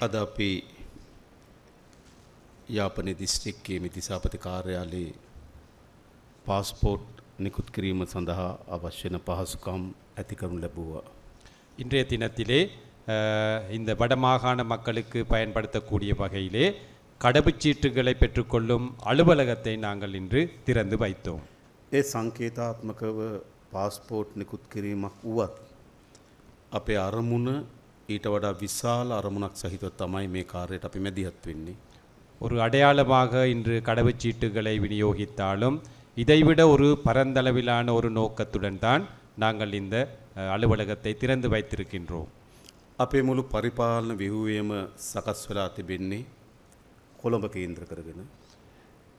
අද අපි යාපනය දිස්ත්‍රික්කයේ මිතිසාපති කාර්යාලයේ පාස්පෝට් නිකුත් කිරීම සඳහා අවශ්‍යන පහසුකම් ඇතිකරනු ලැබුවා. இன்றைய தினத்திலே அஹ், இந்த வடமாகாண மக்களுக்கு பயன்படுத்தக்கூடிய வகையிலே கடவுச்சீட்டுகளை பெற்றுக்கொள்ளும் அலுவலகத்தை நாங்கள் இன்று திறந்து வைத்தோம் ඒ සංකේතාත්මකව පාස්පෝට් නිකුත් කිරීමක් වුවත්. අපේ අරමුණ ඊට වඩා විශාල අරමුණක් සහිතව තමයි මේ කාර්යට අපි මැදිහත් වෙන්නේ. ஒரு அடையாளமாக இன்று கடவுச்சீட்டுகளை விநியோகித்தாலும் இதைவிட ஒரு பரந்தளவிலான ஒரு நோக்கத்துடன் தான் நாங்கள் இந்த அஹ், அலுவலகத்தை திறந்து வைத்திருக்கின்றோம் අපේ මුළු පරිපාලන විහුවේම සකස් වෙලා තිබෙන්නේ කොළඹ කේන්ද්‍ර කරගෙන.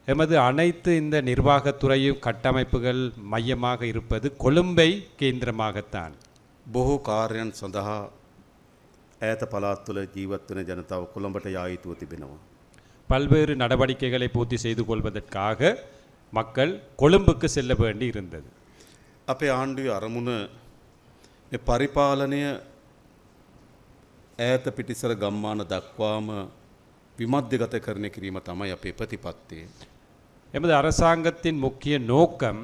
எமது அனைத்து இந்த நிர்வாகத்துறையும் கட்டமைப்புகள் மையமாக இருப்பது கொழும்பை கேந்திரமாகத்தான் බොහෝ කාර්යන් සඳහා ඈත පළාත් තුළ ජීවත් වෙන ජනතාව කොළඹට යා යුතුව තිබෙනවා. பல்வேறு நடவடிக்கைகளை பூர்த்தி செய்து கொள்வதற்காக மக்கள் கொழும்புக்கு செல்ல வேண்டி இருந்தது අපේ ආණ්ඩුවේ අරමුණ මේ පරිපාලනය ඈත පිටිසර ගම්මාන දක්වාම විමධ්‍යගත කරණය කිරීම තමයි අපේ ප්‍රතිපත්තේ. எமது அரசாங்கத்தின் முக்கிய நோக்கம்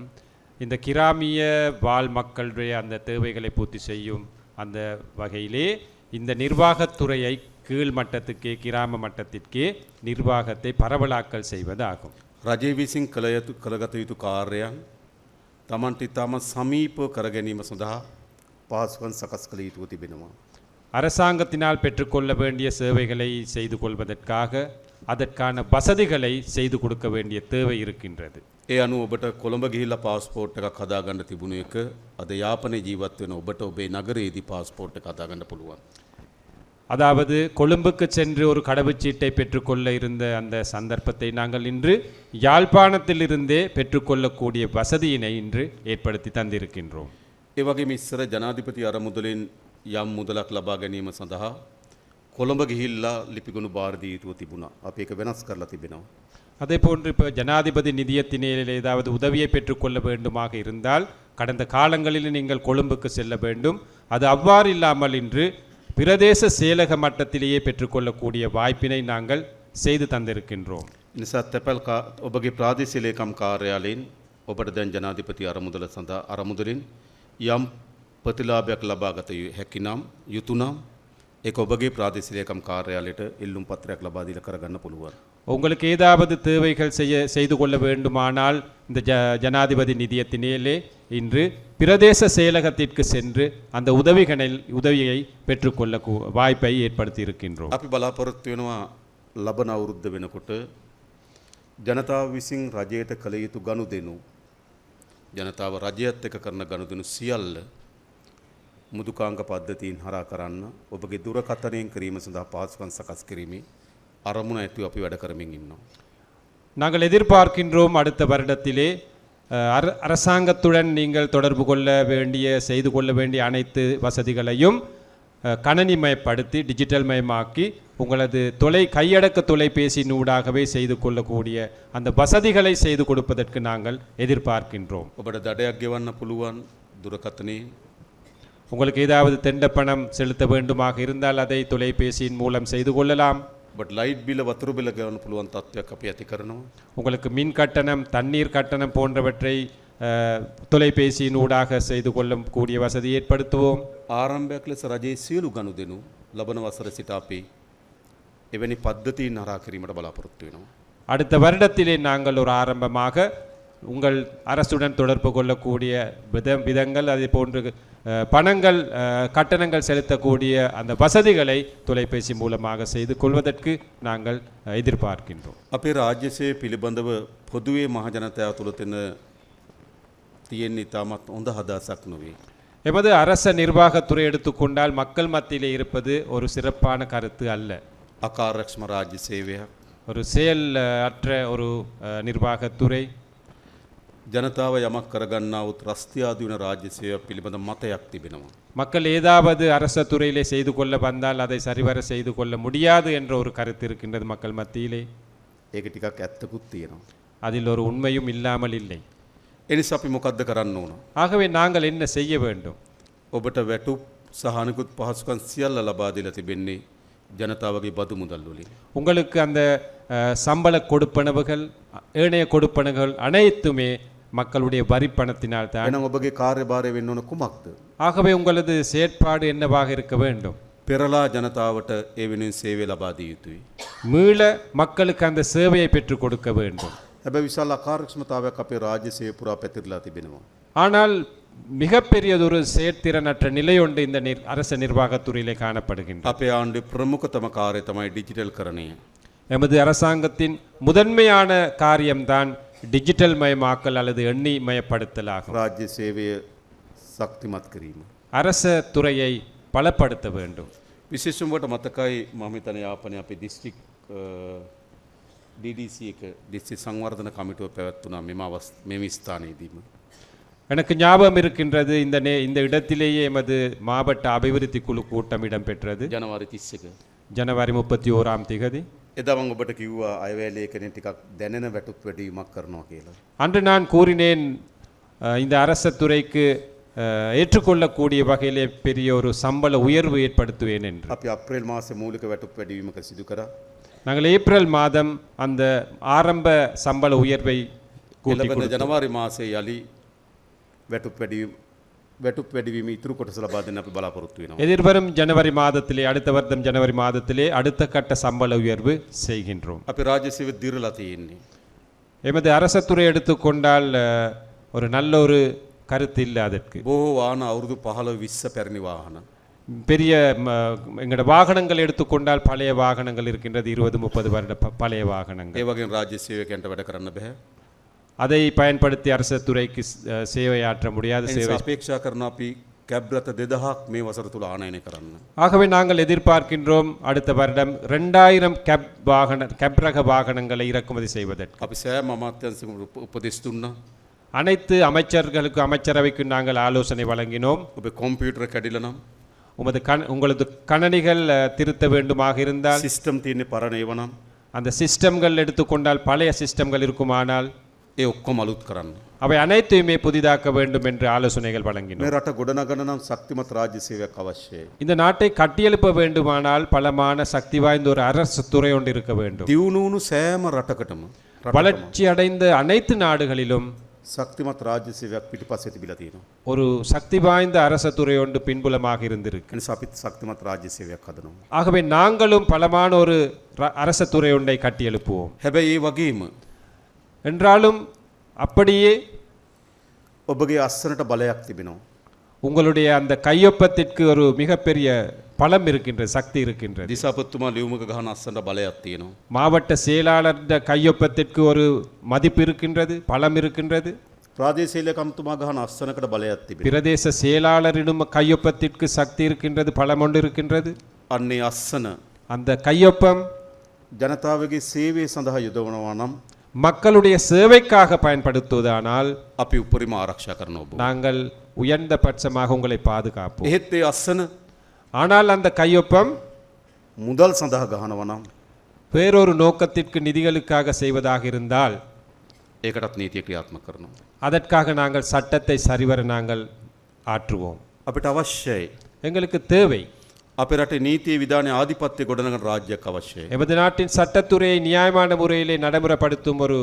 இந்த கிராமிய வாழ் மக்களுடைய அந்த தேவைகளை பூர்த்தி செய்யும் அந்த வகையிலே இந்த நிர்வாகத்துறையை கீழ் மட்டத்துக்கே கிராம மட்டத்திற்கே நிர்வாகத்தை பரவலாக்கல் செய்வதாகும் රජය විසින් කළ යුතු කළගත යුතු කාර්යයන් තමන්ට ඉතාම සමීපව කර ගැනීම සඳහා පහසුකන් සකස් කළ යුතුව තිබෙනවා. அரசாங்கத்தினால் பெற்றுக்கொள்ள வேண்டிய சேவைகளை செய்து கொள்வதற்காக அதற்கான வசதிகளை செய்து கொடுக்க வேண்டிய தேவை இருக்கின்றது ඒ අනු ඔබට කොළඹ ගිහිල්ල පාස්පෝට් එකක් හදාගන්න තිබුණ එක අද යාපනය ජීවත් වෙන ඔබට ඔබේ නගරේදී පාස්පෝට් එක හදාගන්න පුළුවන්. அதாவது கொழும்புக்கு சென்று ஒரு கடவுச்சீட்டை பெற்றுக்கொள்ள இருந்த அந்த சந்தர்ப்பத்தை நாங்கள் இன்று யாழ்ப்பாணத்திலிருந்தே பெற்றுக்கொள்ளக்கூடிய வசதியினை இன்று ஏற்படுத்தி தந்திருக்கின்றோம் ඒ වගේ ඉස්සර ජනාධිපති අරමුදලින් යම් මුදලක් ලබා ගැනීම සඳහා කොළඹ ගිහිල්ලා ලිපිගුණු භාරදී යුතුව තිබුණා. අපි එක වෙනස් කරලා තිබෙනවා. அதே போன்று இப்போ ஜனாதிபதி நிதியத்தினில் ஏதாவது உதவியை பெற்றுக்கொள்ள வேண்டுமாக இருந்தால் கடந்த காலங்களில் நீங்கள் கொழும்புக்கு செல்ல வேண்டும் அது அவ்வாறு இல்லாமல் இன்று பிரதேச செயலக மட்டத்திலேயே பெற்றுக்கொள்ளக்கூடிய வாய்ப்பினை நாங்கள் செய்து தந்திருக்கின்றோம் නිසා තැපැල් කා- ඔබගේ ප්‍රාදේශීලේකම් කාර්යාලයෙන් ඔබට දැන් ජනාධිපති අරමුදල සඳහා අරමුදලින් යම් ප්‍රතිලාභයක් ලබාගත යු- හැකිනම් යුතුනම් ඒක ඔබගේ ප්‍රාදේශීලේකම් කාර්යාලයට ඉල්ලුම් පත්‍රයක් ලබා දීලා කරගන්න පුළුවන්. உங்களுக்கு ஏதாவது தேவைகள் செய்ய செய்து கொள்ள வேண்டுமானால் இந்த ஜ ஜனாதிபதி நிதியத்தினிலே இன்று பிரதேச செயலகத்திற்கு சென்று அந்த உதவிகளில் உதவியை பெற்றுக்கொள்ள கூ- வாய்ப்பை ஏற்படுத்தி இருக்கின்றோம் අපි බලාපොරොත්තු වෙනවා ලබන අවුරුද්ධ වෙනකොට ජනතාව විසින් රජයට කළ යුතු ගණු දෙනු ජනතාව රජයත් එක කරන ගණුදනු සියල්ල මුදුකාංග පද්ධතීන් හරා කරන්න ඔබගේ දුරකථනයෙන් කිරීම සඳහා පාසුකන් සකස් කිරීමේ අරමුණ ඇතිව අපි වැඩ කරමින් ඉන්නවා. நாங்கள் எதிர்பார்க்கின்றோம் அடுத்த வருடத்திலே அஹ், அர- அரசாங்கத்துடன் நீங்கள் தொடர்பு கொள்ள வேண்டிய செய்து கொள்ள வேண்டிய அனைத்து வசதிகளையும் அஹ், கணனிமயப்படுத்தி டிஜிட்டல் மயமாக்கி உங்களது தொலை கையடக்க தொலைபேசியினூடாகவே செய்து கொள்ளக்கூடிய அந்த வசதிகளை செய்து கொடுப்பதற்கு நாங்கள் எதிர்பார்க்கின்றோம் ඔබට දඩයක් ගෙවන්න පුළුවන් දුරකථනයේ உங்களுக்கு ஏதாவது தெண்டப்பணம் செலுத்த வேண்டுமாக இருந்தால் அதை தொலைபேசியின் மூலம் செய்து கொள்ளலாம் ඔබට ලයිට් බිල වතුරු බිල ගෙවන්න පුළුවන් තත්ත්වයක් අපි ඇති කරනවා. உங்களுக்கு மின் கட்டணம் தண்ணீர் கட்டணம் போன்றவற்றை அஹ், தொலைபேசியின் ஊடாக செய்து கொள்ளக்கூடிய வசதி ஏற்படுத்துவோம் ආරම්භයක් ලෙස රජයේ සියලු ගණු දෙනු ලබන වසර සිට අපි එවැනි පද්ධතිීන් හරා කිරීමට බලාපොරොත්තු වෙනවා. அடுத்த வருடத்திலே நாங்கள் ஒரு ஆரம்பமாக உங்கள் அரசுடன் தொடர்பு கொள்ளக்கூடிய வித விதங்கள் அதே போன்று அஹ், பணங்கள் அஹ், கட்டணங்கள் செலுத்தக்கூடிய அந்த வசதிகளை தொலைபேசி மூலமாக செய்து கொள்வதற்கு நாங்கள் அஹ், எதிர்பார்க்கின்றோம் අපේ රාජ්‍යසය පිළිබඳව පොදුවේ මහජනතයාව තුළ තින තියෙන්නේ ඉතාමත් හොඳ හදසක් නොවේ. எமது அரச நிர்வாகத்துறை எடுத்துக்கொண்டால் மக்கள் மத்தியிலே இருப்பது ஒரு சிறப்பான கருத்து அல்ல අකාරක්ෂම රාජ්‍ය සේවයක් ஒரு செயல் அஹ், அற்ற ஒரு அஹ், நிர்வாகத்துறை ජනතාව යමක් කරගන්නාවත් රස්තියාදවන රාජ්‍ය සේවයක් පිළිබඳ මතයක් තිබෙනවා. மக்கள் ஏதாவது அரச துறையிலே செய்து கொள்ள வந்தால் அதை சரிவர செய்து கொள்ள முடியாது என்ற ஒரு கருத்து இருக்கின்றது மக்கள் மத்தியிலே ඒක ටිකක් ඇත්තකුත් තියෙනවා. அதில் ஒரு உண்மையும் இல்லாமல் இல்லை එනිස අපි මොකක්ද කරන්න ඕන. ஆகவே நாங்கள் என்ன செய்ய வேண்டும் ඔබට වැටුප් සහනකුත් පහසුකන් සියල්ල ලබාදිල තිබෙන්නේ ජනතාවගේ බදු මුදල් වලින්. உங்களுக்கு அந்த அஹ், சம்பள கொடுப்பனவுகள் ஏனைய கொடுப்பனவுகள் அனைத்துமே மக்களுடைய வரி பணத்தினால் தான் එහෙනම් ඔබගේ කාර්යභාරය වෙන්න ඕන කුමක්ද? ஆகவே உங்களது செயற்பாடு என்னவாக இருக்க வேண்டும் පෙරලා ජනතාවට ඒ වෙනුවෙන් සේවය ලබා දිය යුතුයි. மீள மக்களுக்கு அந்த சேவையை பெற்றுக் கொடுக்க வேண்டும் හැබැයි විශාල අකාර්යක්ෂමතාවයක් අපේ රාජ්‍ය සේවය පුරා පැතිරලා තිබෙනවා. ஆனால் மிகப்பெரியதொரு செயற்திறனற்ற நிலை ஒன்று இந்த நிர் அரச நிர்வாகத்துறையிலே காணப்படுகின்றது අපේ ආණ්ඩුවේ ප්‍රමුඛතම කාර්යය තමයි ඩිජිටල් කරණය. எமது அரசாங்கத்தின் முதன்மையான காரியம்தான் டிஜிட்டல் மயமாக்கல் அல்லது எண்ணி மயப்படுத்தல் ஆகும் රාජ්‍ය සේවය ශක්තිමත් කිරීම. அரச துறையை பலப்படுத்த வேண்டும் විශේෂමට මතකයි මම හිතන යාපනය අපේ දිස්ත්‍රික් DDC එක දිස්ත්‍රික් සංවර්ධන කමිටුව පැවැත්වුණා මෙම අවස් මෙම ස්ථානයේදීම. எனக்கு ஞாபகம் இருக்கின்றது இந்த நே இந்த இடத்திலேயே எமது மாவட்ட அபிவிருத்தி குழு கூட்டம் இடம்பெற்றது ජනවාරි තිස්සක. ஜனவரி முப்பத்தி ஓராம் திகதி එදා මම ඔබට කිව්වා අයවැලේකනෙ ටිකක් දැනෙන වැටුප් වැඩීමක් කරනවා කියලා. அன்று நான் கூறினேன் அஹ், இந்த அரச துறைக்கு அஹ், ஏற்றுக்கொள்ளக்கூடிய வகையிலே பெரிய ஒரு சம்பள உயர்வு ஏற்படுத்துவேன் என்று අපි අප්‍රේල් මාස මූලික වැටුප් වැඩීමක සිදු කර நாங்கள் ஏப்ரல் மாதம் அந்த ஆரம்ப சம்பள உயர்வை கூட்டி එලබන ජනවාරි මාසය යළි වැටුප් වැඩීම වැටුප් වැඩවීම ඉතුරු කොටස ලබා දෙන්න අපි බලාපොරොත්තු වෙනවා. எதிர்வரும் ஜனவரி மாதத்திலே அடுத்த வருடம் ஜனவரி மாதத்திலே அடுத்த கட்ட சம்பள உயர்வு செய்கின்றோம் අපි රාජ්‍යසේව දිරලා තියෙන්නේ. எமது அரசத்துறை எடுத்துக்கொண்டால் அஹ், ஒரு நல்ல ஒரு கருத்து இல்லை அதற்கு බොහෝ වාන අවුරුදු පහළ විස්ස පැරණි වාහන. பெரிய ம, எங்களோட வாகனங்கள் எடுத்துக்கொண்டால் பழைய வாகனங்கள் இருக்கின்றது இருபது முப்பது வருட ப- பழைய வாகனங்கள் ඒ වගේ රාජ්‍ය සේවකයන්ට වැඩ කරන්න බැහැ. அதை பயன்படுத்தி அரச துறைக்கு சேவையாற்ற முடியாத சேவை. அபேட்சா கர்ணாபி கேப்ரத் தெதஹாக் மே வசரத்துல ஆணையனை கரன் ஆகவே நாங்கள் எதிர்பார்க்கின்றோம் அடுத்த வருடம் ரெண்டாயிரம் கேப் வாகன கேப்ரக வாகனங்களை இறக்குமதி செய்வதற்கு. அப்போ சேம் அமாத்தியம் உபதேசித்துன்னா அனைத்து அமைச்சர்களுக்கும் அமைச்சரவைக்கும் நாங்கள் ஆலோசனை வழங்கினோம். இப்போ கம்ப்யூட்டர் கடிலனம் உமது கண் உங்களது கணனிகள் திருத்த வேண்டுமாக இருந்தால் சிஸ்டம் தீர்ந்து பரணைவனம் அந்த சிஸ்டம்கள் எடுத்துக்கொண்டால் பழைய சிஸ்டம்கள் இருக்குமானால் ඒ ඔක්කොම අලුත් කරන්න. அவை அனைத்தையுமே புதிதாக்க வேண்டும் என்று ஆலோசனைகள் வழங்கினோம் මේ රට ගොඩනගන නම් ශක්තිමත් රාජ්‍ය සේවයක් අවශ්‍යයි. இந்த நாட்டை கட்டியெழுப்ப வேண்டுமானால் பலமான சக்தி வாய்ந்த ஒரு அரசு துறை ஒன்று இருக்க வேண்டும் දියුණුවුණු සෑම රටකටම රටකම வளர்ச்சி அடைந்த அனைத்து நாடுகளிலும் ශක්තිමත් රාජ්‍ය සේවයක් පිටිපස්සේ තිබිලා තියෙනවා. ஒரு சக்தி வாய்ந்த அரச துறை ஒன்று பின்புலமாக இருந்திருக்கு එනිසා අපිත් ශක්තිමත් රාජ්‍ය සේවයක් හදනවා. ஆகவே நாங்களும் பலமான ஒரு ர- அரச துறை ஒன்றை கட்டியெழுப்புவோம் හැබැයි ඒ වගේම என்றாலும் அப்படியே ඔබගේ අස්සනට බලයක් තිබෙනවා. உங்களுடைய அந்த கையொப்பத்திற்கு ஒரு மிகப்பெரிய பலம் இருக்கின்றது சக்தி இருக்கின்றது දිසාපත්තුමා ලියුමක ගහන අස්සනට බලයක් තියෙනවා. மாவட்ட செயலாளர் கையொப்பத்திற்கு ஒரு மதிப்பு இருக்கின்றது பலம் இருக்கின்றது ප්‍රාදේශීලකම්තුමා ගහන අස්සනකට බලයක් තිබෙන. பிரதேச செயலாளரிடம் கையொப்பத்திற்கு சக்தி இருக்கின்றது பலம் ஒன்று இருக்கின்றது අන්නේ අස්සන அந்த கையொப்பம் ජනතාවගේ සේවය සඳහා යොදවනවා නම් மக்களுடைய சேவைக்காக பயன்படுத்துவதானால் අපි උපරිම ආරක්ෂා කරන ඔබ. நாங்கள் உயர்ந்த பட்சமாக உங்களை பாதுகாப்போம் එහෙත් ඒ අස්සන ஆனால் அந்த கையொப்பம் මුදල් සඳහා ගහනව නම් வேறொரு நோக்கத்திற்கு நிதிகளுக்காக செய்வதாக இருந்தால் ඒකටත් නීතිය ක්‍රියාත්ම කරනවා. அதற்காக நாங்கள் சட்டத்தை சரிவர நாங்கள் ஆற்றுவோம் අපිට අවශ්‍යයි. எங்களுக்கு தேவை අප රට නීතිය විධානය ආධිපත්‍ය ගොඩනග රාජ්‍යයක් අවශ්‍යයි. எமது நாட்டின் சட்டத்துறையை நியாயமான முறையிலே நடைமுறைப்படுத்தும் ஒரு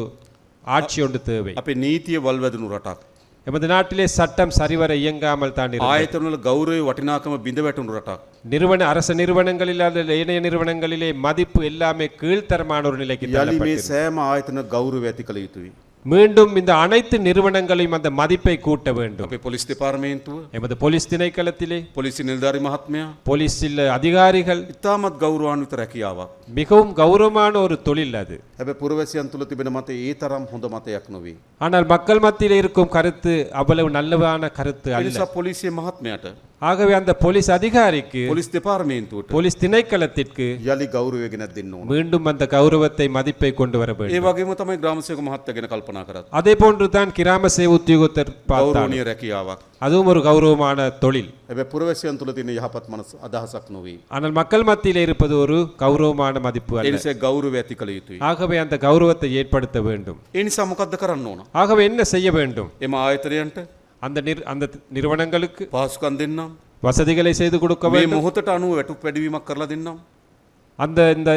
ஆட்சி ஒன்று தேவை අපේ නීතිය වල්වැදනු රටක්. எமது நாட்டிலே சட்டம் சரிவர இயங்காமல் தான் இருக்கிறது. ආයතනවල ගෞරවය වටිනාකම බිඳ වැටුණු රටක්. நிறுவன அரச நிறுவனங்களில் அல்லது ஏனைய நிறுவனங்களிலே மதிப்பு எல்லாமே கீழ்த்தரமான ஒரு நிலைக்கு යළි මේ தள்ளப்பட்டிருக்கிறது. සෑම ආයතන ගෞරව ඇති කළ යුතුයි. மீண்டும் இந்த அனைத்து நிறுவனங்களையும் அந்த மதிப்பை கூட்ட வேண்டும் අපේ පොලිස් දෙපාර්මේන්තුව எமது போலீஸ் திணைக்களத்திலே පොලිසි නිල්ධාරි මහත්මයා போலீஸில் அதிகாரிகள் ඉතාමත් ගෞරවාන්විත රැකියාවක්. மிகவும் கௌரவமான ஒரு தொழில் அது හැබැ පුරවැසියන් තුළ තිබෙන මත ඒ තරම් හොඳ මතයක් නොවේ. ஆனால் மக்கள் மத்தியில் இருக்கும் கருத்து அவ்வளவு நல்லவான கருத்து அல்ல එනිසා පොලිසිය මහත්මයට ஆகவே அந்த போலீஸ் அதிகாரிக்கு පොලිස් දෙපාර්මේන්තුවට போலீஸ் திணைக்களத்திற்கு යළි ගෞරවය ගෙනත් දෙන්න ඕන. மீண்டும் அந்த கௌரவத்தை மதிப்பை கொண்டு வர ඒ வேண்டும் වගේම තමයි ග්‍රාමසයක මහත්ත ගැන කල්පනා කරත්. அதே போன்றுதான் கிராம சேவை உத்தியோகத்தர் பார்த்தார் ගෞරෝණය රැකියාවක්. அதுவும் ஒரு கௌரவமான தொழில் හැබැ පුරවැසියන් තුළ තින යහපත් මනස අදහසක් නොවේ. ஆனால் மக்கள் மத்தியில் இருப்பது ஒரு கௌரவமான மதிப்பு அல்ல එනිසේ ගෞරව ඇති කළ යුතුයි. ஆகவே அந்த கௌரவத்தை ஏற்படுத்த வேண்டும் එනිසා මොකක්ද කරන්න ඕන. ஆகவே என்ன செய்ய வேண்டும் එම ආයතරයන්ට அந்த நிர் அந்த நிறுவனங்களுக்கு පහසුකන් දෙන්නම්. வசதிகளை செய்து கொடுக்க මේ வேண்டும் මොහොතට අනුව වැටු පැඩවීමක් කරලා දෙන්නම්. அந்த இந்த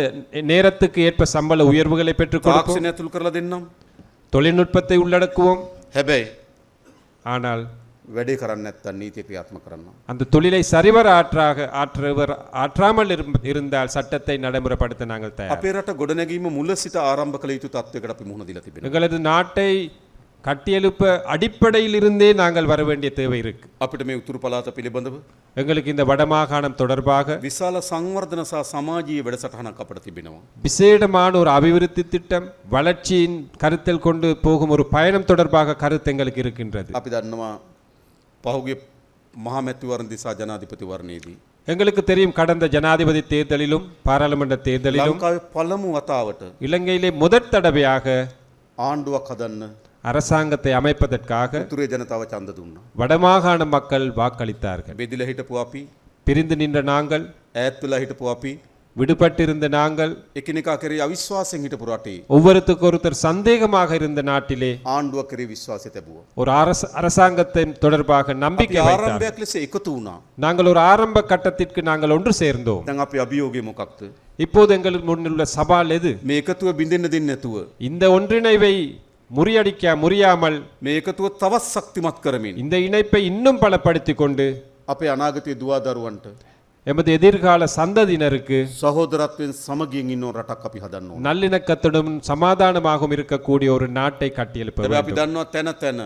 நேரத்துக்கு ஏற்ப சம்பள உயர்வுகளை பெற்றுக் கொடுப்போம் තාක්ෂණය ඇතුළු කරලා දෙන්නම්. தொழில்நுட்பத்தை உள்ளடக்குவோம் හැබැයි ஆனால் වැඩේ කරන්න නැත්තන් නීතිය ක්‍රියාත්ම කරන්න. அந்த தொழிலை சரிவர ஆற்றாக ஆற்றுவர் ஆற்றாமல் இரும்- இருந்தால் சட்டத்தை நடைமுறைப்படுத்த நாங்கள் தயார் අපේ රට ගොඩනැගීම මුල සිට ආරම්භ කළ යුතු තත්වයකට අපි මුහුණ දීලා තිබෙනවා. எங்களது நாட்டை கட்டியெழுப்ப அடிப்படையில் இருந்தே நாங்கள் வர வேண்டிய தேவை இருக்கு අපිට මේ උතුරු පළාත පිළිබඳව எங்களுக்கு இந்த வடமாகாணம் தொடர்பாக විශාල සංවර්ධන සහ සමාජීය වැඩසටහනක් අපට තිබෙනවා. விசேடமான ஒரு அபிவிருத்தி திட்டம் வளர்ச்சியின் கருத்தில் கொண்டு போகும் ஒரு பயணம் தொடர்பாக கருத்து எங்களுக்கு இருக்கின்றது අපි දන්නවා පහුගේ මහමැතිවරණ දිසා ජනාධිපතිවරණයේදී. எங்களுக்கு தெரியும் கடந்த ஜனாதிபதி தேர்தலிலும் பாராளுமன்ற தேர்தலிலும் ලංකාවේ පළමු වතාවට இலங்கையிலே முதற் தடவையாக ආණ්ඩුවක් හදන්න அரசாங்கத்தை அமைப்பதற்காக උතුරේ ජනතාව චන්ද දුන්නා. வடமாகாண மக்கள் வாக்களித்தார்கள் බෙදිල හිටපු අපි பிரிந்து நின்ற நாங்கள் ඈත් වෙලා හිටපු අපි விடுபட்டிருந்த நாங்கள் එකිනෙකා කරේ අවිශ්වාසයෙන් හිටපු රටේ ஒவ்வொருத்தருக்கு ஒருத்தர் சந்தேகமாக இருந்த நாட்டிலே ආණ්ඩුව කරේ විශ්වාසය තැබුවා. ஒரு அரச அரசாங்கத்தின் தொடர்பாக අපි நம்பிக்கை வைத்தார் ආරම්භයක් ලෙස එකතු වුණා. நாங்கள் ஒரு ஆரம்ப கட்டத்திற்கு நாங்கள் ஒன்று சேர்ந்தோம் දැන් අපි අභියෝගය මොකක්ද? இப்போது எங்களுக்கு முன்னுள்ள சவால் எது මේ එකතුව බිඳෙන්න දෙන්නේ නැතුව இந்த ஒன்றிணைவை முறியடிக்க முடியாமல் මේ එකතුව තවත් ශක්තිමත් කරමින් இந்த இணைப்பை இன்னும் பலப்படுத்திக் கொண்டு අපේ අනාගතයේ දුවා දරුවන්ට எமது எதிர்கால சந்ததியினருக்கு සහෝදරත්වයෙන් සමගියෙන් ඉන්න රටක් අපි හදන්න ඕන. நல்லிணக்கத்துடன் சமாதானமாகவும் இருக்கக்கூடிய ஒரு நாட்டை கட்டியெழுப்ப හැබැයි අපි வேண்டும். දන්නවා තැන තැන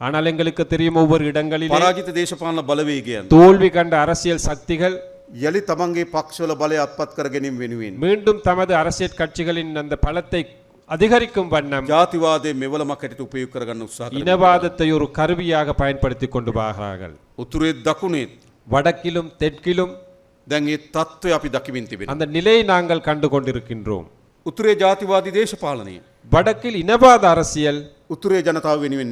ஆனால் எங்களுக்கு தெரியும் ஒவ்வொரு இடங்களிலே පරාජිත දේශපාලන බලවේගයන් தோல்வி கண்ட அரசியல் சக்திகள் යළි තමන්ගේ පක්ෂවල බලය අත්පත් කර ගැනීම වෙනුවෙන් மீண்டும் தமது அரசியல் கட்சிகளின் அந்த பலத்தை அதிகரிக்கும் வண்ணம் ஜாதிவாதை මෙවලමකට උපයෝග කරගන්න උත්සාහ කරනවා இனவாதத்தை ஒரு கருவியாக பயன்படுத்தி கொண்டு பாகிறார்கள் உத்துரே தகுனே வடக்கிலும் தெற்கிலும் දැන් தத்து தত্ত্বය අපි දකිමින් அந்த நிலையை நாங்கள் கண்டு கொண்டிருக்கின்றோம் உத்துரே ஜாதிவாதி தேச දේශපාලනය வடக்கில் இனவாத அரசியல் උතුරේ ජනතාව වෙනුවෙන්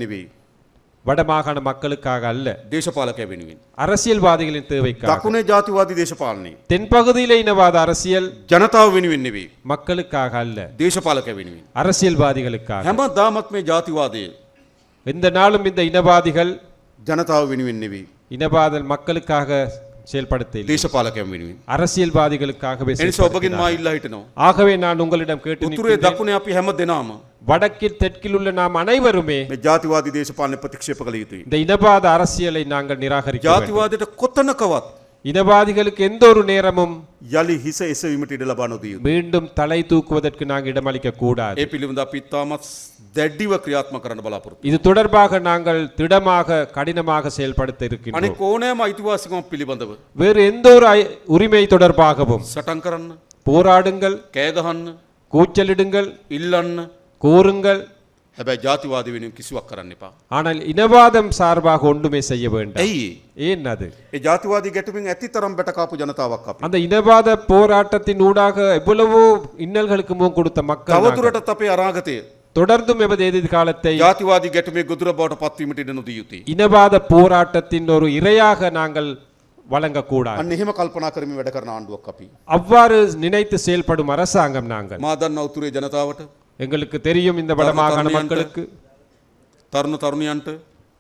வடமாகாண மக்களுக்காக அல்ல දේශපාලකය වෙනුවෙන්. அரசியல்வாதிகளின் தேவைக்காக දකුණේ ජාතිවාදී දේශපාලනය தென்பகுதியில இனவாத அரசியல் ජනතාව වෙනුවෙන් නෙවෙයි. மக்களுக்காக அல்ல දේශපාලකය වෙනුවෙන්. அரசியல்வாதிகளுக்காக හැම දාමත් මේ ජාතිවාදය எந்த நாளும் இந்த இனவாதிகள் ජනතාව වෙනුවෙන් නෙවෙයි. இனவாத மக்களுக்காக செயல்படுத்த இல்லை. දේශපාලකයන් වෙනුවෙන්. அரசியல்வாதிகளுக்காகவே එනිසා ඔබගෙන් செயல்படுகிறார்கள். මා ඉල්ලා හිටනවා. ஆகவே நான் உங்களிடம் கேட்டு උතුරේ நிற்கின்றேன். දකුණේ අපි හැම දෙනාම வடக்கில் தெற்கில் உள்ள நாம் அனைவருமே මේ ජාතිවාදී දේශපාලන ප්‍රතික්ෂේප කළ යුතුයි. இந்த இனவாத அரசியலை நாங்கள் நிராகரிக்க வேண்டும். ජාතිවාදයට කොතනකවත් இனவாதிகளுக்கு எந்த ஒரு நேரமும் යළි හිස එසවීමට ඉඩ ලබා නොදිය යුතුයි. மீண்டும் தலை தூக்குவதற்கு நாங்கள் இடமளிக்க கூடாது ඒ පිළිබඳ අපි ඉතාමත් දැඩ්ඩිව ක්‍රියාත්ම කරන්න බලාපොරොත්තු. இது தொடர்பாக நாங்கள் திடமாக கடினமாக செயல்படுத்த இருக்கின்றோம் අනික ඕනෑම අයිතිවාසිකමක් පිළිබඳව வேறு எந்த ஒரு ஐ- உரிமை தொடர்பாகவும் සටන් කරන්න, போராடுங்கள் කෑගහන්න, கூச்சலிடுங்கள் ඉල්ලන්න கூறுங்கள் හැබැයි ජාතිවාදී වෙනුවෙන් කිසිවක් කරන්න එපා. ஆனால் இனவாதம் சார்பாக ஒன்றுமே செய்ய வேண்டாம் ඇයි ඒ? ஏன் அது ඒ ජාතිවාදී ගැටුමින් ඇති තරම් බැටකාපු ජනතාවක් අපි. அந்த இனவாத போராட்டத்தின் ஊடாக எவ்வளவோ இன்னல்களுக்கு முகம் கொடுத்த மக்கள் நாங்கள். තවදුරටත් අපේ අනාගතය தொடர்ந்தும் எமது எதிர்காலத்தை ජාතිවාදී ගැටුමේ ගොදුර බවට පත්වීමට ඉඩ නොදිය යුතුයි. இனவாத போராட்டத்தின் ஒரு இரையாக நாங்கள் வழங்கக்கூடாது අන්න එහෙම කල්පනා කරමින් වැඩ කරන ආණ්ඩුවක් අපි. அவ்வாறு நினைத்து செயல்படும் அரசாங்கம் நாங்கள் මා දන්න උතුරේ ජනතාවට எங்களுக்கு தெரியும் இந்த வடமாகாண தருண மக்களுக்கு තරුණ තරුණියන්ට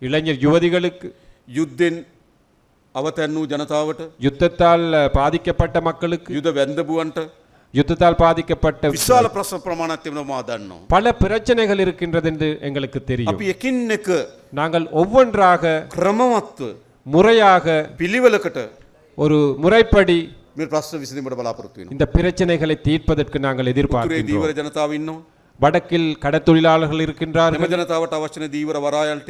இளைஞர் யுவதிகளுக்கு යුද්ධෙන් අවතැන් වූ ජනතාවට யுத்தத்தால் பாதிக்கப்பட்ட மக்களுக்கு යුද වැන්දබුවන්ට யுத்தத்தால் பாதிக்கப்பட்ட විශාල ප්‍රශ්න ප්‍රමාණයක් තිබෙනවා මා දන්නවා. பல பிரச்சனைகள் இருக்கின்றது என்று எங்களுக்கு தெரியும் අපි එකින් එක நாங்கள் ஒவ்வொன்றாக ක්‍රමවත්ව முறையாக පිළිවෙලකට ஒரு முறைப்படி මේ ප්‍රශ්න විසඳීමට බලාපොරොත්තු වෙනවා. இந்த பிரச்சனைகளை தீர்ப்பதற்கு நாங்கள் උතුරේ எதிர்பார்க்கின்றோம் දීවර ජනතාව ඉන්නවා. வடக்கில் கடத்தொழிலாளர்கள் இருக்கின்றார் ஜனதாවට அவசர தீவிர வராயால்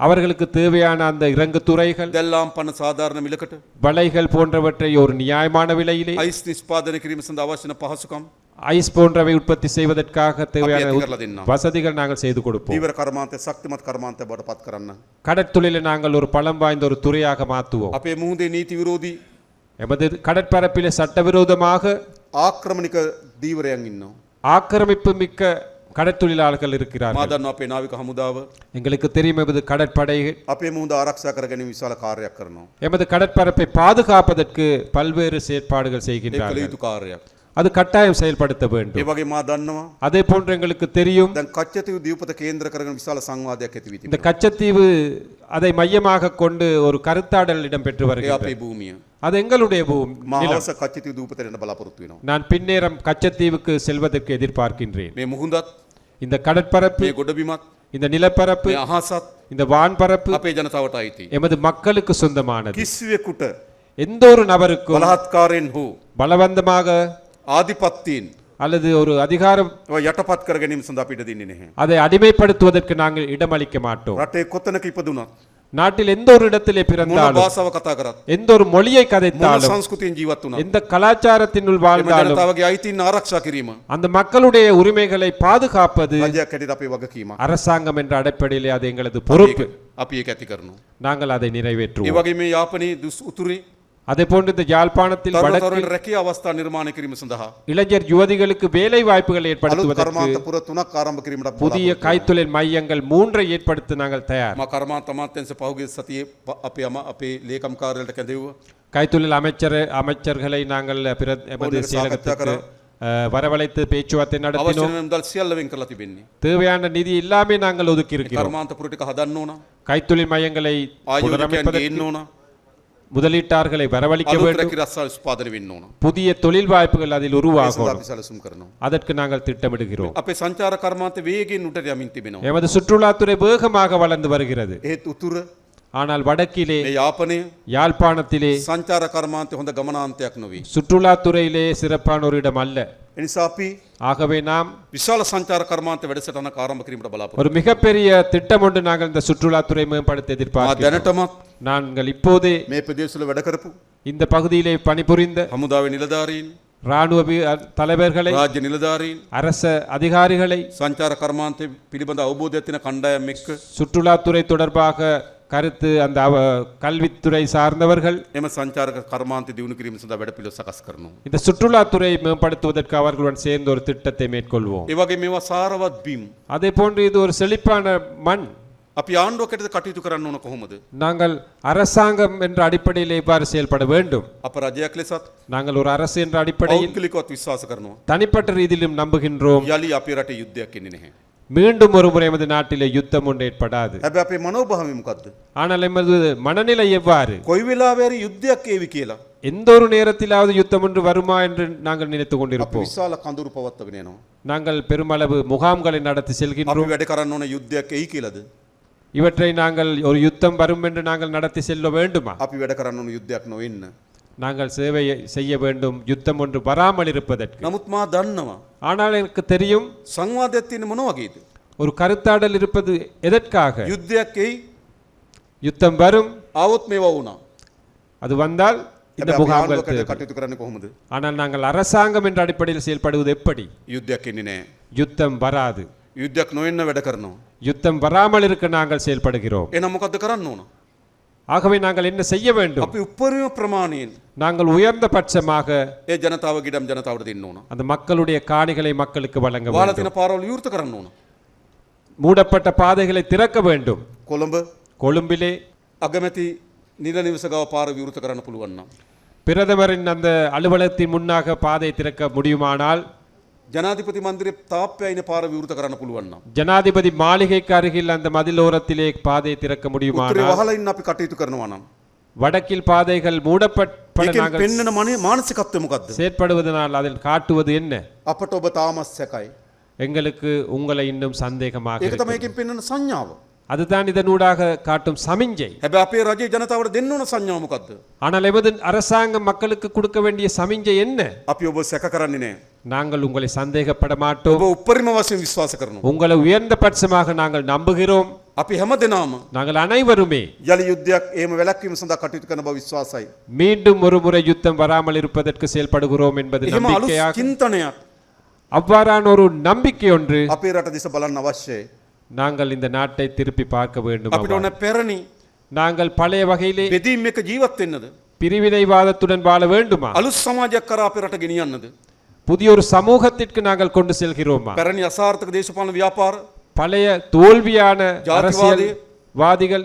அவர்களுக்கு தேவையான அந்த இறங்கு துறைகள் இதெல்லாம் பண சாதாரண விலக்கட்டு வலைகள் போன்றவற்றை ஒரு நியாயமான விலையிலே ஐஸ் நிஷ்பாதன கிரீம் சந்த அவசிய பகசுகம். ஐஸ் போன்றவை உற்பத்தி செய்வதற்காக தேவையான வசதிகள் நாங்கள் செய்து கொடுப்போம். தீவிர கர்மாந்த சக்திமத் கர்மாந்த போட பாத்துக்கிறோம் கடற்தொழிலை நாங்கள் ஒரு பலம் வாய்ந்த ஒரு துறையாக மாற்றுவோம் அப்பே மூந்தே நீதி விரோதி. எமது கடற்பரப்பிலே சட்டவிரோதமாக ஆக்கிரமணிக்க தீவிரம் இன்னும் ஆக்கிரமிப்பு மிக்க கடற்தொழிலாளர்கள் මා இருக்கிறார்கள் දන්නවා අපේ නාවික හමුදාව எங்களுக்கு தெரியும் எமது கடற்படை අපේ මුහුද ආරක්ෂා කර ගැනීම විශාල කාර්යයක් කරනවා. எமது கடற்பரப்பை பாதுகாப்பதற்கு பல்வேறு செயற்பாடுகள் ඒ කළ செய்கின்றார்கள் යුතු කාර්යයක්. அது கட்டாயம் செயல்படுத்த ඒ வேண்டும் වගේ මා දන්නවා அதே போன்று எங்களுக்கு தெரியும் දැන් කච්චතිව දීපත කේන්ද්‍ර කරගෙන විශාල සංවාදයක් ඇති වී இந்த තිබෙනවා. கச்சத்தீவு அதை மையமாக கொண்டு ஒரு கருத்தாடல் இடம்பெற்று ඒ வருகிறது අපේ භූමිය. அது எங்களுடைய பூமி මා நிலம். හවස කච්චතිව දූපතට එන්න බලාපොරොත්තු වෙනවා. நான் பின்னேரம் கச்சத்தீவுக்கு செல்வதற்கு எதிர்பார்க்கின்றேன் මේ මුහුදත් இந்த கடற்பரப்பு මේ ගොඩබිමත් இந்த நிலப்பரப்பு මේ අහසත් இந்த வான்பரப்பு අපේ ජනතාවට අයිති. எமது மக்களுக்கு சொந்தமானது කිසිවෙකුට எந்த ஒரு நபருக்கும் බලහත්කාරයෙන් හෝ பலவந்தமாக ආධිපත්තීන් அல்லது ஒரு அதிகாரம் ඔය යටපත් කර ගැනීම සඳහා අපිට දෙන්නේ නැහැ. அதை அடிமைப்படுத்துவதற்கு நாங்கள் இடமளிக்க மாட்டோம் රටේ කොතනක ඉපදුනත් நாட்டில் எந்த ஒரு இடத்திலே මොන பிறந்தாலும் භාෂාව කතා කරත් எந்த ஒரு மொழியை මොන கதைத்தாலும் සංස්කෘතියෙන් ජීවත් වුණත් எந்த கலாச்சாரத்தினுள் එම வாழ்ந்தாலும் ජනතාවගේ අයිතීන් ආරක්ෂා කිරීම அந்த மக்களுடைய உரிமைகளை பாதுகாப்பது රජයක් හැටියට අපේ වගකීමක්. அரசாங்கம் என்ற அடிப்படையிலே அது எங்களது பொறுப்பு අපි ඒක ඇති කරනවා. நாங்கள் அதை ඒ நிறைவேற்றுவோம் அதே போன்று இந்த யாழ்ப்பாணத்தில் இளைஞர் யுவதிகளுக்கு வேலை வாய்ப்புகள் ஏற்படுத்துவதற்கு புதிய கைத்தொழில் மையங்கள் மூன்றை ஏற்படுத்த நாங்கள் தயார். கைத்தொழில் அமைச்சர் அமைச்சர்களை நாங்கள் பிற செயலகத்துக்கு வரவழைத்து பேச்சுவார்த்தை நடத்தினோம். தேவையான நிதி எல்லாமே நாங்கள் ஒதுக்கி இருக்கிறோம். கைத்தொழில் மையங்களை முதலீட்டார்களை வரவழைக்க வேண்டும். புதிய தொழில் வாய்ப்புகள் அதில் உருவாகும். அதற்கு நாங்கள் திட்டமிடுகிறோம். அப்போ சஞ்சார கர்மாந்த வேகின் உடனே எமது சுற்றுலாத்துறை வேகமாக வளர்ந்து வருகிறது. ஆனால் வடக்கிலே யாப்பனே. யாழ்ப்பாணத்திலே சஞ்சார கர்மாந்தி ஹொந்த கமனாந்தியாக சுற்றுலாத்துறையிலே சிறப்பான ஒரு இடம் அல்ல. එනිසා අපි ஆகவே நாம் විශාල සංචාර කර්මාන්ත වැඩසටහනක් ආරම්භ කිරීමට බලාපොරොත්තු ஒரு மிகப்பெரிய திட்டம் ஒன்று நாங்கள் இந்த சுற்றுலாத்துறை மேம்படுத்த මා எதிர்பார்க்கிறோம் දැනටමත් நாங்கள் இப்போதே මේ ප්‍රදේශවල වැඩ කරපු இந்த பகுதியிலே பணிபுரிந்த හමුදාවේ නිලධාරීන් இராணுவ வி- அ- தலைவர்களை රාජ්‍ය නිලධාරීන් அரச அதிகாரிகளை සංචාර කර්මාන්තය පිළිබඳ අවබෝධයක් තියෙන කණ්ඩායම් එක්ක சுற்றுலாத்துறை தொடர்பாக கருத்து அந்த அவ- கல்வித்துறை சார்ந்தவர்கள் එම සංචාරක කර්මාන්තය දියුණු කිරීම සඳහා වැඩපිළිවෙළ සකස් කරනවා. இந்த சுற்றுலாத்துறையை மேம்படுத்துவதற்கு அவர்களுடன் சேர்ந்து ஒரு திட்டத்தை மேற்கொள்வோம் ඒ වගේ මේවා සාරවත් බිම්. அதே போன்று இது ஒரு செழிப்பான மண் අපි ආණ්ඩුවකට කටයුතු කරන්න ඕන කොහොමද? நாங்கள் அரசாங்கம் என்ற அடிப்படையில் இவ்வாறு செயல்பட வேண்டும் අප රජයක් ලෙසත් நாங்கள் ஒரு அரசு என்ற அடிப்படையில் පෞද්ගලිකවත් විශ්වාස කරනවා. தனிப்பட்ட ரீதியிலும் நம்புகின்றோம் යළි අපේ රටේ යුද්ධයක් එන්නේ නැහැ. மீண்டும் ஒரு முறை எமது நாட்டிலே யுத்தம் ஒன்று ஏற்படாது හැබැයි අපේ මනෝභාවය මොකද්ද? ஆனால் எமது மனநிலை எவ்வாறு කොයි වෙලාවෙ හරි යුද්ධයක් ඒවි කියලා. எந்த ஒரு நேரத்திலாவது யுத்தம் ஒன்று வருமா என்று நாங்கள் நினைத்துக் අපි கொண்டிருப்போம் විශාල කඳුරු පවත්වගෙන යනවා. நாங்கள் பெருமளவு முகாம்களை நடத்தி අපි செல்கின்றோம் වැඩ කරන්න ඕන යුද්ධයක් එයි කියලාද? இவற்றை நாங்கள் ஒரு யுத்தம் வரும் என்று நாங்கள் நடத்தி செல்ல வேண்டுமா අපි වැඩ කරන්න ඕන යුද්ධයක් නොවෙන්න. நாங்கள் சேவை செய்ய வேண்டும் யுத்தம் ஒன்று வராமல் இருப்பதற்கு නමුත් මා දන්නවා ஆனால் எனக்கு தெரியும் සංවාදයක් තියෙන මොන වගේද? ஒரு கருத்தாடல் இருப்பது எதற்காக යුද්ධයක් එයි யுத்தம் வரும் ආවොත් මේවා වුණා. அது வந்தால் இந்த හැබැයි අපි முகாம்கள் ආණ්ඩුවකට தேவை. කටයුතු කරන්නේ කොහොමද? ஆனால் நாங்கள் அரசாங்கம் என்ற அடிப்படையில் செயல்படுவது எப்படி යුද්ධයක් එන්නේ නැහැ. யுத்தம் வராது යුද්ධයක් නොවෙන්න වැඩ කරනවා. யுத்தம் வராமல் இருக்க நாங்கள் செயல்படுகிறோம் එහෙනම් මොකද්ද කරන්න ඕන? ஆகவே நாங்கள் என்ன செய்ய வேண்டும் අපි උපරිම ප්‍රමාණයෙන් நாங்கள் உயர்ந்த பட்சமாக ඒ ජනතාව ගිඩම් ජනතාවට දෙන්න ඕන. அந்த மக்களுடைய காணிகளை மக்களுக்கு வழங்க වාලා வேண்டும் තියෙන පාරවල් විවෘත කරන්න ඕන. மூடப்பட்ட பாதைகளை திறக்க வேண்டும் කොළඹ கொழும்பிலே අගමැති නිල නිවස ගාව පාර විවෘත කරන්න පුළුවන් නම්. பிரதமரின் அந்த அலுவலகத்தின் முன்னாக பாதை திறக்க முடியுமானால் ජනාධිපති මන්දිරේ තාප්පයයින පාර විවෘත කරන්න පුළුවන් නම්. ஜனாதிபதி மாளிகைக்கு அருகில் அந்த மதிலோரத்திலே பாதை திறக்க උත්තරේ முடியுமானால் වහලා ඉන්න අපි කටයුතු කරනවා නම්. வடக்கில் பாதைகள் மூடப்பட ඒකෙන් நாங்கள் පෙන්වන මනේ මානසිකත්වය මොකද්ද? செயற்படுவதனால் அதில் காட்டுவது என்ன අපට ඔබ තාමත් සැකයි. எங்களுக்கு உங்களை இன்னும் சந்தேகமாக ඒක இருக்கிறது. තමයි ඒකෙන් පෙන්වන සංඥාව. அதுதான் இதனூடாக காட்டும் சமிஞ்சை හැබැයි අපේ රජයේ ජනතාවට දෙන්න ඕන සංඥාව මොකද්ද? ஆனால் எமது அரசாங்கம் மக்களுக்கு கொடுக்க வேண்டிய சமிஞ்சை என்ன අපි ඔබ සැක කරන්නේ නැහැ. நாங்கள் உங்களை சந்தேகப்பட மாட்டோம் ඔබ උපරිම වශයෙන් විශ්වාස කරනවා. உங்களை உயர்ந்த பட்சமாக நாங்கள் நம்புகிறோம் අපි හැම දෙනාම நாங்கள் அனைவருமே යළි යුද්ධයක් එහෙම වැළැක්වීම සඳහා කටයුතු කරන බව විශ්වාසයි. மீண்டும் ஒரு முறை யுத்தம் வராமல் இருப்பதற்கு செயல்படுகிறோம் என்பது එහෙම අලුත් நம்பிக்கையாக චින්තනයක් அவ்வாறான ஒரு நம்பிக்கை ஒன்று අපේ රට දිස බලන්න අවශ්‍යයි. நாங்கள் இந்த நாட்டை திருப்பி பார்க்க வேண்டும் අපිට அவ்வாறு. ඕන පැරණි நாங்கள் பழைய வகையிலே බෙදීම් එක ජීවත් වෙන්නද? பிரிவினைவாதத்துடன் வாழ வேண்டுமா අලුත් සමාජයක් කරා අපේ රට ගෙනියන්නද? புதிய ஒரு சமூகத்திற்கு நாங்கள் கொண்டு செல்கிறோமா පැරණි අසාර්ථක දේශපාලන ව්‍යාපාර பழைய தோல்வியான அரசியல் ජාතිවාදය வாதிகள்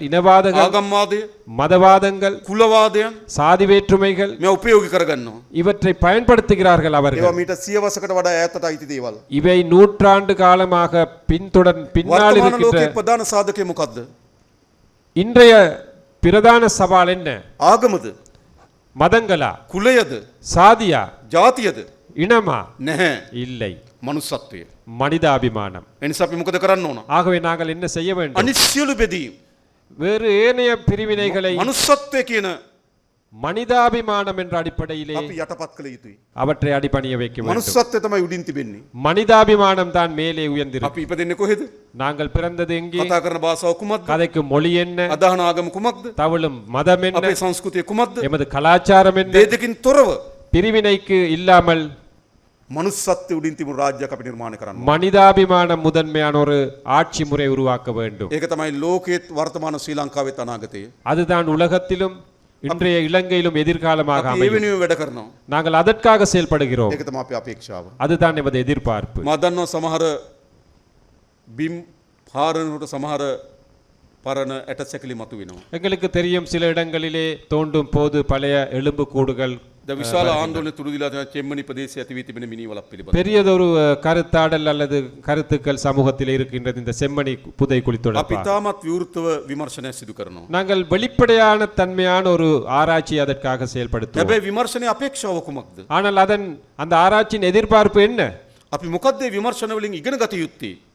இனவாதங்கள் ආගම්වාදය மதவாதங்கள் කුලවාදයන් சாதி வேற்றுமைகள் මේ උපයෝගි කරගන්නවා. இவற்றை பயன்படுத்துகிறார்கள் ඒවා அவர்கள் මීට සියවසකට වඩා ඈතට අයිති දේවල්. இவை நூற்றாண்டு காலமாக பின்தொடர் பின்னால் වර්තමාන இருக்கின்ற ලෝකයේ ප්‍රධාන සාධකය මොකක්ද? இன்றைய பிரதான சவால் என்ன ආගමද? மதங்களா කුලයද? சாதியா ජාතියද? இனமா නැහැ. இல்லை මනුස්සත්වය. மனிதாபிமானம் එනිසා අපි මොකද කරන්න ඕන? ஆகவே நாங்கள் என்ன செய்ய வேண்டும் අනිත් සියලු බෙදීම් வேறு ஏனைய பிரிவினைகளை මනුස්සත්වය කියන மனிதாபிமானம் என்ற அடிப்படையிலே අපි යටපත් කළ යුතුයි. அவற்றை அடிபணிய வைக்க வேண்டும் මනුස්සත්වය තමයි උඩින් තිබෙන්නේ. மனிதாபிமானம் தான் மேலே உயர்ந்திருக்கும் අපි ඉපදෙන්නේ කොහෙද? நாங்கள் பிறந்தது எங்கே කතා කරන භාෂාව කුමක්ද? கதைக்கு மொழி என்ன අදහන ආගම කුමක්ද? தவளும் மதம் என்ன අපේ සංස්කෘතිය කුමක්ද? எமது கலாச்சாரம் என்ன මේ දෙකින් තොරව பிரிவினைக்கு இல்லாமல் மனுஷத்து உடிந்திமுன் ராஜ்ய கபி நிர்மாணம் மனிதாபிமானம் முதன்மையான ஒரு ஆட்சி முறை உருவாக்க வேண்டும். ஏகத்தமாய் லோகேத் வர்த்தமான ஸ்ரீலங்காவே தனாகத்தே அதுதான் உலகத்திலும் இன்றைய இலங்கையிலும் எதிர்காலமாக அமையும். நாங்கள் அதற்காக செயல்படுகிறோம். அதுதான் எமது எதிர்பார்ப்பு. மதன்னோ சமஹர பிம் ஹாரனுட சமஹர பரன எட்டச்சக்கிலி மத்துவினோம். எங்களுக்கு தெரியும் சில இடங்களிலே தோண்டும் போது பழைய எலும்பு கூடுகள் த விசால ஆந்தோலன துருதிலாக செம்மணி பிரதேச அத்திவி திமின மினிவள பிரிவு பெரியதொரு கருத்தாடல் அல்லது கருத்துக்கள் சமூகத்தில் இருக்கின்றது இந்த செம்மணி புதை குழித்தொடர் அப்பி தாமத் விவருத்துவ விமர்சன சிது கரணும் நாங்கள் வெளிப்படையான தன்மையான ஒரு ஆராய்ச்சி அதற்காக செயல்படுத்தும் விமர்சன அபேக்ஷாவுக்கும் ஆனால் அதன் அந்த ஆராய்ச்சியின் எதிர்பார்ப்பு என்ன? அப்படி முகத்தை විමර්ශන වලින් ඉගෙන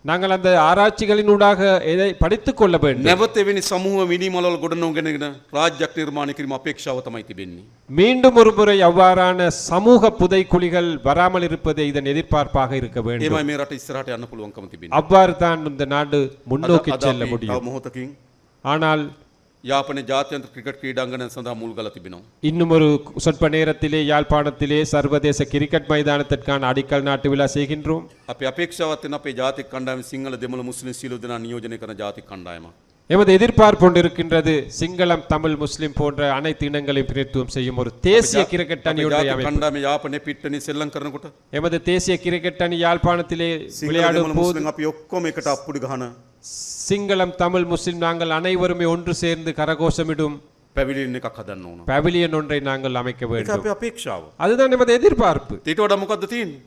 நாங்கள் அந்த ஆராய்ச்சிகளினூடாக இதை படித்துக் கொள்ள வேண்டும் නැවත එවැනි සමූහ මිනිමලවල ගොඩනැගෙන රාජ්‍යයක් නිර්මාණය කිරීම අපේක්ෂාව තමයි තිබෙන්නේ. மீண்டும் அவ்வாறான சமூக புதை குழிகள் வராமல் இருப்பதே இதன் எதிர்பார்ப்பாக இருக்க வேண்டும் ඒමයි මේ அவ்வாறு தான் இந்த நாடு முன்னோக்கி செல்ல முடியும். ஆனால் யாப்பனை ஜாத்தியந்த கிரிக்கெட் கிரீடாங்கன சந்தா மூல்கல திபினோம் இன்னுமொரு சொற்ப நேரத்திலே யாழ்ப்பாணத்திலே சர்வதேச கிரிக்கெட் மைதானத்திற்கான அடிக்கல் நாட்டு விழா செய்கின்றோம். அப்படி அபேட்சாவத்தின் அப்போ ஜாதி கண்டாயம் சிங்கள தமிழ் முஸ்லிம் சீலு தின நியோஜனைக்கான ஜாதி கண்டாயமா? எமது எதிர்பார்ப்பு ஒன்று இருக்கின்றது சிங்களம் தமிழ் முஸ்லிம் போன்ற அனைத்து இனங்களையும் பிரதித்துவம் செய்யும் ஒரு தேசிய கிரிக்கெட் அணியுடைய எமது தேசிய கிரிக்கெட் அணி யாழ்ப்பாணத்திலே விளையாடும் போது මුස්ලිම් අපි ඔක්කොම එකට අප්පුඩි ගහන சிங்களம் தமிழ் முஸ்லிம் நாங்கள் அனைவருமே ஒன்று சேர்ந்து கரகோஷமிடும் පැවිලින් එකක් හදන්න ඕන. பவிலியன் ஒன்றை நாங்கள் அமைக்க ඒක வேண்டும் අපේ අපේක්ෂාව. அதுதான் நமது எதிர்பார்ப்பு ඊට වඩා මොකද්ද තියෙන්නේ?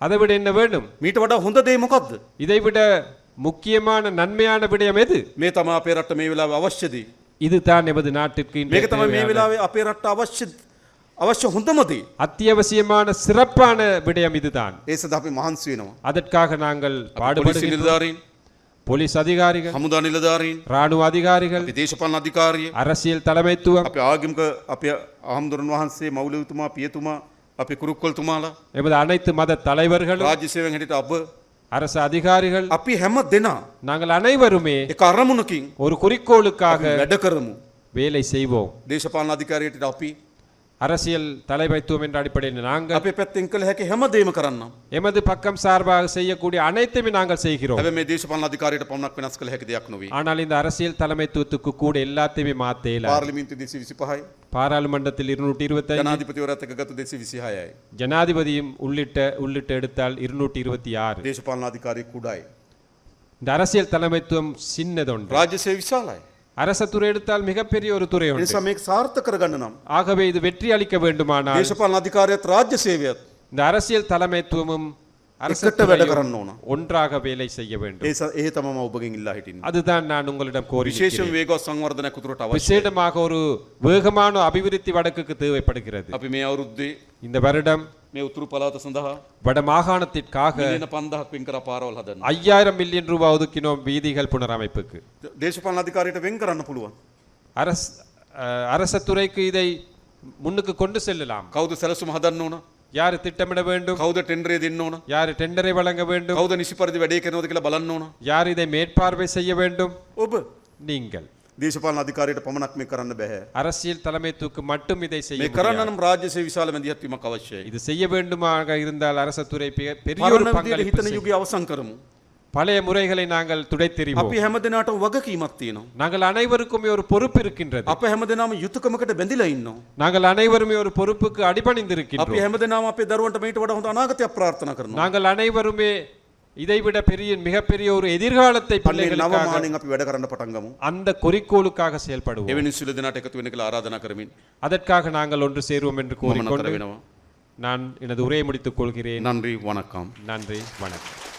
அதை விட என்ன வேண்டும் මීට වඩා හොඳ දේ මොකද්ද? இதை விட முக்கியமான நன்மையான விடயம் எது මේ තමයි අපේ රට මේ වෙලාවේ අවශ්‍ය දේ. இதுதான் எமது நாட்டிற்கு இன்றைய මේක තමයි මේ தேவையான වෙලාවේ අපේ රට අවශ්‍ය අවශ්‍ය හොඳම දේ. அத்தியாவசியமான சிறப்பான விடயம் இதுதான் ඒ සඳහා අපි මහන්සි වෙනවා. அதற்காக நாங்கள் පොලිසි பாடுபடுகின்றோம் නිලධාරීන්, போலீஸ் அதிகாரிகள் හමුදා නිලධාරීන්, ராணுவ அதிகாரிகள் අපි දේශපාලන අධිකාරිය, அரசியல் தலைமைத்துவம் අපේ ආගමික අපේ ආහම්දුරන් වහන්සේ මෞලවිතුමා, පියතුමා, අපේ කුරුක්කොල්තුමාලා, எமது அனைத்து மத தலைவர்களும் රාජ්‍ය සේවයෙන් හිටියට අප அரசு அதிகாரிகள் අපි හැම දෙනා நாங்கள் அனைவருமே එක අරමුණකින් ஒரு குறிக்கோளுக்காக වැඩ කරමු. வேலை செய்வோம் දේශපාලන අධිකාරියට අපි அரசியல் தலைமைத்துவம் என்ற அடிப்படையில் நாங்கள் අපේ පැත්තෙන් කළ හැකි හැම දේම කරන්නම්. எமது பக்கம் சார்பாக செய்யக்கூடிய அனைத்துமே நாங்கள் செய்கிறோம் හැබැයි මේ දේශපාලන අධිකාරියට පමණක් වෙනස් කළ හැකි දෙයක් නොවේ. ஆனால் இந்த அரசியல் தலைமைத்துவத்துக்கு கூட எல்லாத்தையுமே மாத்த இயலாது පාර්ලිමේන්තු 225යි, பாராளுமன்றத்தில் இருநூற்றி இருபத்தி ජනාධිපතිවරයාත් එක්ක ගත්ත 226යි. ஜனாதிபதியும் உள்ளிட்ட உள்ளிட்ட எடுத்தால் இருநூற்றி இருபத்தி ஆறு දේශපාලන අධිකාරිය කුඩායි. இந்த அரசியல் தலைமைத்துவம் சின்னதொன்று රාජ්‍ය සේවය විශාලයි. அரச துறை எடுத்தால் மிகப்பெரிய ஒரு துறை ඒ ஒன்று නිසා මේක සාර්ථක කරගන්න නම් ஆகவே இது வெற்றி அளிக்க வேண்டுமானால் දේශපාලන අධිකාරියත් රාජ්‍ය සේවයත් இந்த அரசியல் தலைமைத்துவமும் அரச එකට වැඩ துறையும் කරන්න ඕන. ஒன்றாக வேலை செய்ய வேண்டும் ඒ ස- ඒ තමයි මම ඔබගෙන් ඉල්ලා හිටින්නේ. அதுதான் நான் உங்களிடம் கோரி විශේෂයෙන් වේගවත් සංවර්ධනයක් උතුරට අවශ්‍යයි. விசேடமாக ஒரு வேகமான அபிவிருத்தி வடக்குக்கு தேவைப்படுகிறது අපි මේ අවුරුද්දේ இந்த வருடம் මේ උතුරු පළාත සඳහා வட மாகாணத்திற்காக මිලියන 5000ක් වෙන් කර පාරවල් හදන්න. ஐயாயிரம் மில்லியன் ரூபாய் ஒதுக்கினோம் வீதிகள் புனரமைப்புக்கு දේශපාලන අධිකාරියට වෙන් කරන්න පුළුවන්. அரச அஹ், அரச துறைக்கு இதை முன்னுக்கு கொண்டு செல்லலாம் කවුද සැලසුම හදන්න ඕන? யார் திட்டமிட வேண்டும் කවුද ටෙන්ඩරේ දෙන්න ඕන? யார் டெண்டரை வழங்க வேண்டும் කවුද නිසි පරිදි වැඩේ කරනවද කියලා බලන්න ඕන? யார் இதை மேற்பார்வை செய்ய வேண்டும் ඔබ நீங்கள் දේශපාලන අධිකාරියට පමණක් මේ කරන්න බෑ. அரசியல் தலைமைத்துவக்கு மட்டும் இதை செய்ய මේ කරන්න முடியாது. නම් රාජ්‍ය සේවය විශාල මැදිහත් වීමක් අවශ්‍යයි. இது செய்ய வேண்டுமாக இருந்தால் அரச துறை பெ- பெரிய ஒரு මරණ විදියට பங்களிப்பு හිතන செய்யும். යුගය අවසන් කරමු. பழைய முறைகளை நாங்கள் துடைத்தெறிவோம் අපි හැම දෙනාටම වගකීමක් තියෙනවා. நாங்கள் அனைவருக்குமே ஒரு பொறுப்பு இருக்கின்றது අප හැම දෙනාම යුතුයකමකට බැඳිලා ඉන්නවා. நாங்கள் அனைவருமே ஒரு பொறுப்புக்கு අපි அடிபணிந்திருக்கின்றோம் හැම දෙනාම අපේ දරුවන්ට මේට වඩා හොඳ අනාගතයක් ප්‍රාර්ථනා කරනවා. நாங்கள் அனைவருமே இதைவிட பெரிய மிகப்பெரிய ஒரு எதிர்காலத்தை අන්නේ பிள்ளைகளுக்காக නවමානෙන් අපි වැඩ කරන්න පටන් ගමු. அந்த குறிக்கோளுக்காக செயல்படுவோம் එවැනි සියලු දෙනාට එකතු වෙන කියලා ආරාධනා කරමින් அதற்காக நாங்கள் ஒன்று சேருவோம் என்று මම නතර கூறிக்கொண்டு වෙනවා. நான் எனது உரையை முடித்துக் கொள்கிறேன் නන්රි වනකම්. நன்றி வணக்கம்